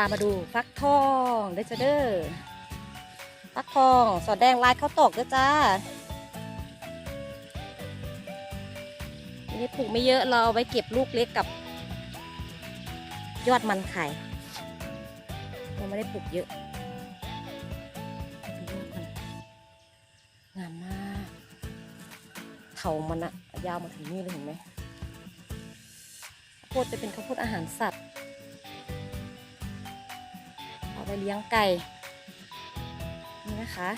ามาดูฟักทองเด้อจ้าเด้อฟักทองสอดแดงลายข้าวตอกเด้อจ้าอันนี่ปลูกไม่เยอะเราเอาไว้เก็บลูกเล็กกับ ยอดมันไข่เราไม่ได้ปลูกเยอะงามมากเถามันอะยาวมาถึงนี่เลยเห็นไหมข้าวโพดจะเป็นข้าวโพดอาหารสัตว์ เอาไปเลี้ยงไก่ นี่นะคะ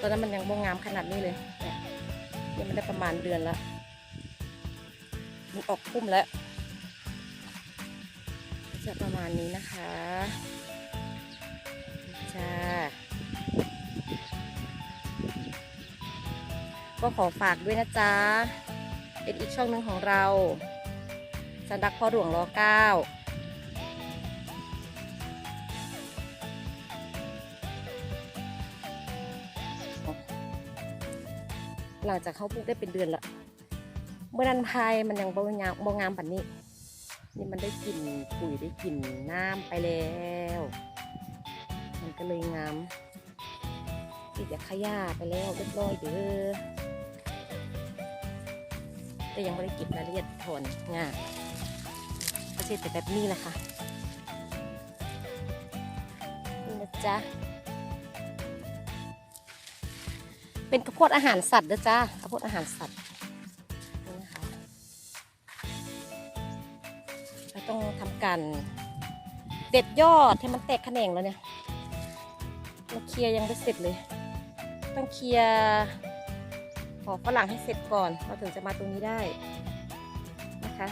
ตอนนั้นมันยังบงงามขนาดนี้เลยเนี่ยยังไม่ได้ประมาณเดือนล้วมันออกพุ่มแล้ว จะประมาณนี้นะคะ ก็ขอฝากด้วยนะจ๊ะ เป็นอีกช่องหนึ่งของเราสันดักพ่อหลวงรอเก้าหลังจากเข้าปลูกได้เป็นเดือนละ เมื่อนันพายมันยังบ่งามบ่งามแบบนี้ นี่มันได้กลิ่นปุ๋ยได้กลิ่นน้ำไปแล้ว มันก็เลยงามติดยาขยะไปแล้วเรียบร้อยเด้อ แต่ยังไม่ได้เก็บรายละเอียดถอนงาก็เสร็จแต่แบบนี้แหละค่ะนี่นะจ๊ะเป็นข้าวโพดอาหารสัตว์นะจ๊ะข้าวโพดอาหารสัตว์นี่นะคะเราต้องทำการเด็ดยอดให้มันแตกแขนงแล้วเนี่ยเราเคลียร์ยังไม่เสร็จเลย ต้องเคลียร์ ฝรั่งให้เสร็จก่อน เราถึงจะมาตรงนี้ได้นะคะ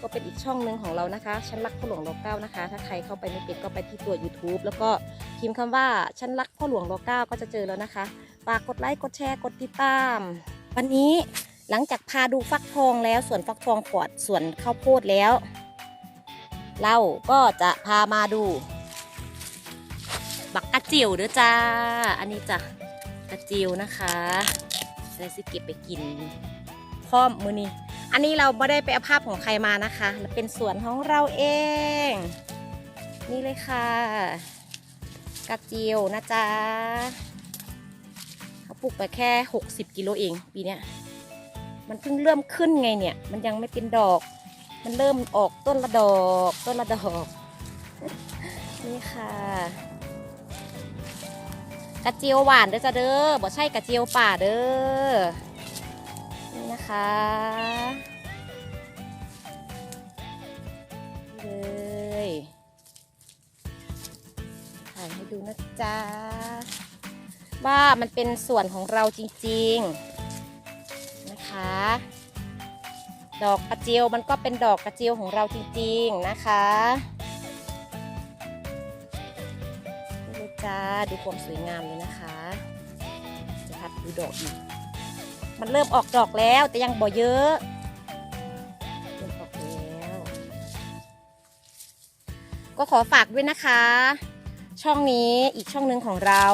ก็เป็นอีกช่องหนึ่งของเรานะคะฉันรักพ่อหลวงรอเก้านะคะ ถ้าใครเข้าไปไม่เป็นก็ไปที่ตัว YouTube แล้วก็พิมพ์คำว่าฉันรักพ่อหลวงรอเก้าก็จะเจอแล้วนะคะ ฝากกดไลค์กดแชร์กดติดตาม วันนี้หลังจากพาดูฟักทองแล้วส่วนฟักทองขวดส่วนข้าวโพดแล้ว เราก็จะพามาดู บักกะจิ๋วเด้อจ้า อันนี้จ้ะกะจิ๋วนะคะ ได้สิเก็บไปกินพร้อมมือนี้ อันนี้เราไม่ได้ไปเอาภาพของใครมานะคะ เป็นสวนของเราเอง นี่เลยค่ะกระเจิ๋วนะจ๊ะเขาปลูกไปแค่ 60 กิโลเองปีเนี้ยมันเพิ่งเริ่มขึ้นไงเนี่ย มันยังไม่เป็นดอก มันเริ่มออกต้นละดอก ต้นละดอก นี่ค่ะ กระเจียวหวานเด้อจ้าเด้อบ่ใช่กระเจียวป่าเด้อ นี่นะคะนี่เลยถ่ายให้ดูนะจ๊ะ ว่ามันเป็นส่วนของเราจริงๆ นะคะ ดอกกระเจียวมันก็เป็นดอกกระเจียวของเราจริงๆ นะคะ จ้า ดูความสวยงามเลยนะคะ จะพัดดูดอกอีก มันเริ่มออกดอกแล้วแต่ยังบ่เยอะเริ่มออกแล้ว ก็ขอฝากด้วยนะคะ ช่องนี้อีกช่องหนึ่งของเรา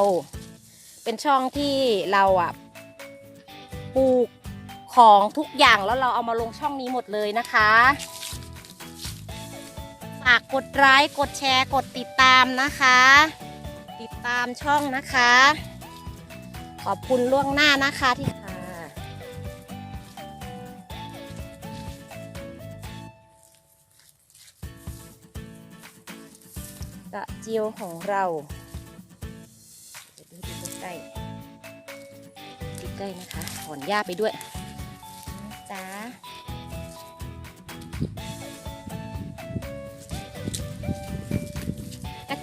เป็นช่องที่เราอะปลูกของทุกอย่างแล้วเราเอามาลงช่องนี้หมดเลยนะคะฝากกดไลค์กดแชร์กดติดตามนะคะ ติดตามช่องนะคะ ขอบคุณล่วงหน้านะคะที่ค่ะกระเจียวของเราเดี๋ยวดูดูใกล้ดูใกล้นะคะถอนหญ้าไปด้วยจ้า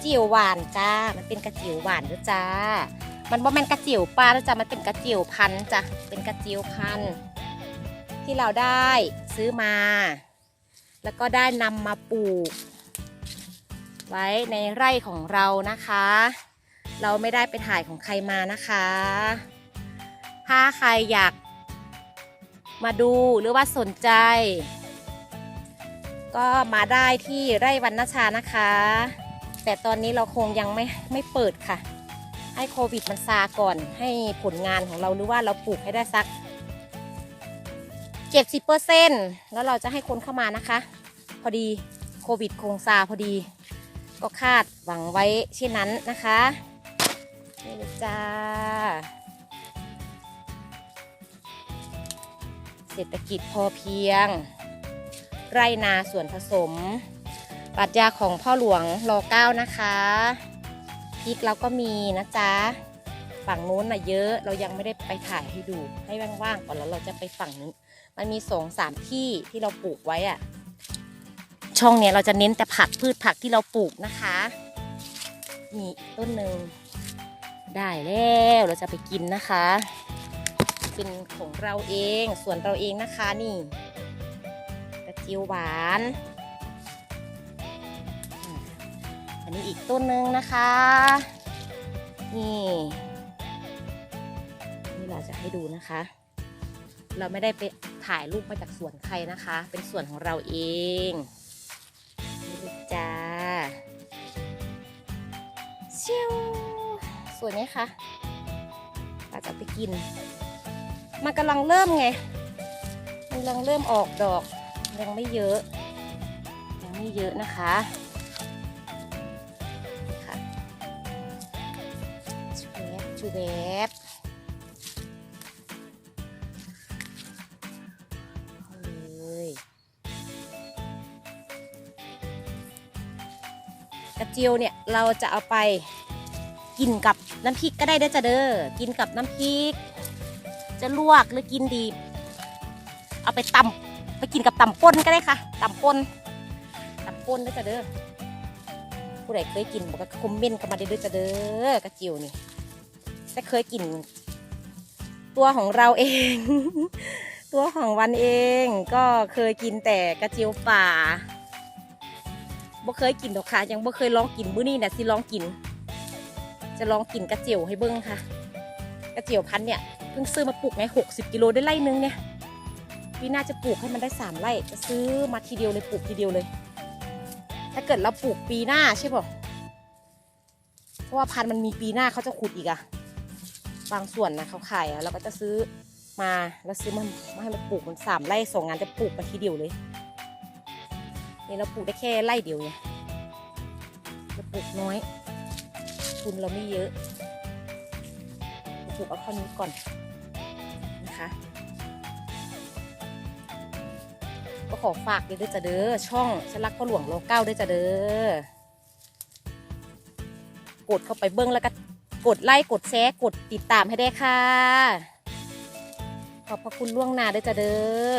จียวหวานจ้า มันเป็นกระเจียวหวานด้วยจ้า มันบ่แม่นกระเจียวปลาแล้วจ้า มันเป็นกระเจียวพันจ้ะ เป็นกระเจียวพันที่เราได้ซื้อมา แล้วก็ได้นำมาปลูก ไว้ในไร่ของเรานะคะ เราไม่ได้ไปถ่ายของใครมานะคะ ถ้าใครอยากมาดูหรือว่าสนใจ ก็มาได้ที่ไร่วันนชานะคะ แต่ตอนนี้เราคงยังไม่ไม่เปิดค่ะ ให้โควิดมันซาก่อน ให้ผลงานของเราหรือว่าเราปลูกให้ได้สัก 70%แล้วเราจะให้คนเข้ามานะคะ พอดีโควิดคงซาพอดี ก็คาดหวังไว้เช่นนั้นนะคะนี่เลยจ้า เศรษฐกิจพอเพียง ไรนาส่วนผสม ปรัชญาของพ่อหลวงรอเก้านะคะพริกเราก็มีนะจ๊ะฝั่งนู้นน่ะเยอะเรายังไม่ได้ไปถ่ายให้ดูให้ว่างๆก่อนแล้วเราจะไปฝั่งนี้ มันมีสองสามที่ที่เราปลูกไว้อะช่องเนี้ยเราจะเน้นแต่ผักพืชผักที่เราปลูกนะคะนี่ต้นหนึ่งได้แล้วเราจะไปกินนะคะเป็นของเราเองส่วนเราเองนะคะนี่กระเจียวหวาน นนี้อีกต้นหนึ่งนะคะ นี่นี่เราจะให้ดูนะคะ เราไม่ได้ไปถ่ายรูปมาจากสวนใครนะคะ เป็นสวนของเราเองนี่จ้าเชียวสวยไหมคะเราจะไปกิน มันกำลังเริ่มไง มันกำลังเริ่มออกดอกยังไม่เยอะ ยังไม่เยอะนะคะ ชูแวบเลยกระเจียวเนี่ยเราจะเอาไปกินกับน้ำพริกก็ได้เด้อจ้ะเด้อกินกับน้ำพริก จะลวกหรือกินดี เอาไปตำไปกินกับตำป่นก็ได้ค่ะตำป่นตำป่นเด้วยจ้ะเด้อผู้ใดเคยกินบอกก็คอมเมนต์กันมาได้ด้วยจ้ะเด้อกระเจียวนี่ แต่เคยกิน ตัวของเราเอง ตัวของวันเองก็เคยกินแต่กระเจียวป่าบ่เคยกินดอกค่ะ ยังบ่เคยลองกินมื้อนี้นะสิลองกิน จะลองกินกระเจียวให้เบิ้งค่ะ กระเจียวพันเนี่ยเพิ่งซื้อมาปลูกไงหกสิบกิโลได้ไร่นึงเนี่ยปีหน้าจะปลูกให้มันได้สามไร่จะซื้อมาทีเดียวเลยปลูกทีเดียวเลย ถ้าเกิดเราปลูกปีหน้าใช่ป่ะเพราะว่าพันธุ์มันมีปีหน้าเขาจะขุดอีกอะ บางส่วนนะเขาขายอะเราก็จะซื้อมาแล้วซื้อมามาให้มันปลูกมันสามไร่สองงานจะปลูกมาทีเดียวเลยนี่เราปลูกได้แค่ไร่เดียวไงเราปลูกน้อย ทุนเราไม่เยอะปลูกเอาเท่านี้ก่อนนะคะก็ขอฝากด้วยจ้ะเด้อช่องฉันรักพ่อหลวงโลเก้าด้วยจ้ะเด้อกดเข้าไปเบิ้งแล้วก็ กดไลค์กดแชร์กดติดตามให้ได้ค่ะ ขอบพระคุณล่วงหน้าด้วยจ้ะเด้อ